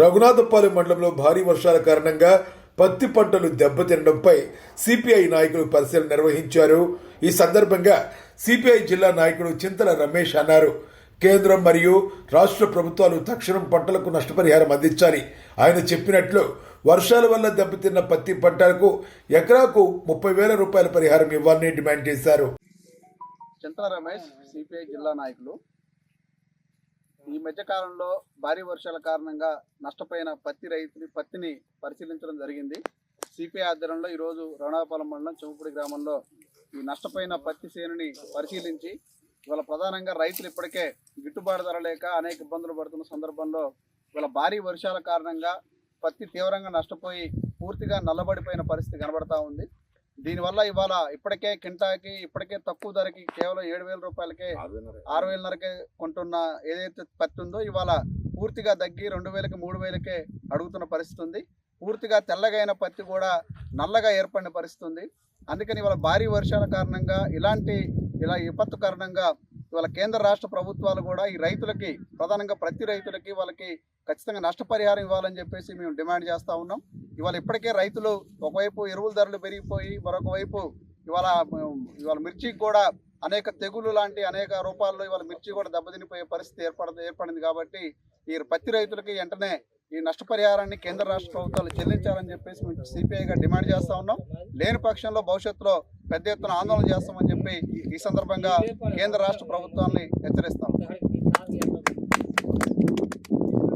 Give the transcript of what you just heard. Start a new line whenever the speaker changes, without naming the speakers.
రఘునాథపాలెం మండలంలో భారీ వర్షాల కారణంగా పత్తి పంటలు దెబ్బతినడంపై సిపిఐ నాయకులు పరిశీలన నిర్వహించారు. ఈ సందర్భంగా సిపిఐ జిల్లా నాయకుడు చింతల రమేష్ అన్నారు. కేంద్రం మరియు రాష్ట్ర ప్రభుత్వాలు తక్షణం పంటలకు నష్టపరిహారం అందించాలి. ఆయన చెప్పినట్లు వర్షాల వల్ల దెబ్బతిన్న పత్తి పంటలకు ఎకరాకు ముప్పై వేల రూపాయల పరిహారం ఇవ్వాలని డిమాండ్ చేశారు.
చింతల రమేష్ సిపిఐ జిల్లా నాయకులు. ఈ మధ్య కాలంలో భారీ వర్షాల కారణంగా నష్టపోయిన పత్తి రైతు పత్తిని పరిశీలించడం జరిగింది. సిపిఐ ఆధ్వర్యంలో ఈరోజు రవణాపాలెం మండలం చెవుపూడి గ్రామంలో ఈ నష్టపోయిన పత్తి చేనుని పరిశీలించి ఇవాళ ప్రధానంగా రైతులు ఇప్పటికే గిట్టుబాటు ధర లేక అనేక ఇబ్బందులు పడుతున్న సందర్భంలో ఇవాళ భారీ వర్షాల కారణంగా పత్తి తీవ్రంగా నష్టపోయి పూర్తిగా నల్లబడిపోయిన పరిస్థితి కనబడతా ఉంది. దీనివల్ల ఇవాళ ఇప్పటికే కింటాకి ఇప్పటికే తక్కువ ధరకి కేవలం ఏడు వేల రూపాయలకే ఆరు వేలన్నరకే కొంటున్న ఏదైతే పత్తి ఉందో ఇవాళ పూర్తిగా తగ్గి రెండు వేలకి మూడు వేలకే అడుగుతున్న పరిస్థితి ఉంది. పూర్తిగా తెల్లగైన పత్తి కూడా నల్లగా ఏర్పడిన పరిస్థితి ఉంది. అందుకని ఇవాళ భారీ వర్షాల కారణంగా ఇలాంటి ఇలా విపత్తు కారణంగా ఇవాళ కేంద్ర రాష్ట్ర ప్రభుత్వాలు కూడా ఈ రైతులకి ప్రధానంగా ప్రతి రైతులకి వాళ్ళకి ఖచ్చితంగా నష్టపరిహారం ఇవ్వాలని చెప్పేసి మేము డిమాండ్ చేస్తూ ఉన్నాం. ఇవాళ ఇప్పటికే రైతులు ఒకవైపు ఎరువుల ధరలు పెరిగిపోయి మరొక వైపు ఇవాళ ఇవాళ మిర్చికి కూడా అనేక తెగులు లాంటి అనేక రూపాల్లో ఇవాళ మిర్చి కూడా దెబ్బతినిపోయే పరిస్థితి ఏర్పడ ఏర్పడింది కాబట్టి ఈ పత్తి రైతులకి వెంటనే ఈ నష్టపరిహారాన్ని కేంద్ర రాష్ట్ర ప్రభుత్వాలు చెల్లించాలని చెప్పేసి మేము సిపిఐగా డిమాండ్ చేస్తూ ఉన్నాం. లేని పక్షంలో భవిష్యత్తులో పెద్ద ఎత్తున ఆందోళన చేస్తామని చెప్పి ఈ సందర్భంగా కేంద్ర రాష్ట్ర ప్రభుత్వాన్ని హెచ్చరిస్తాం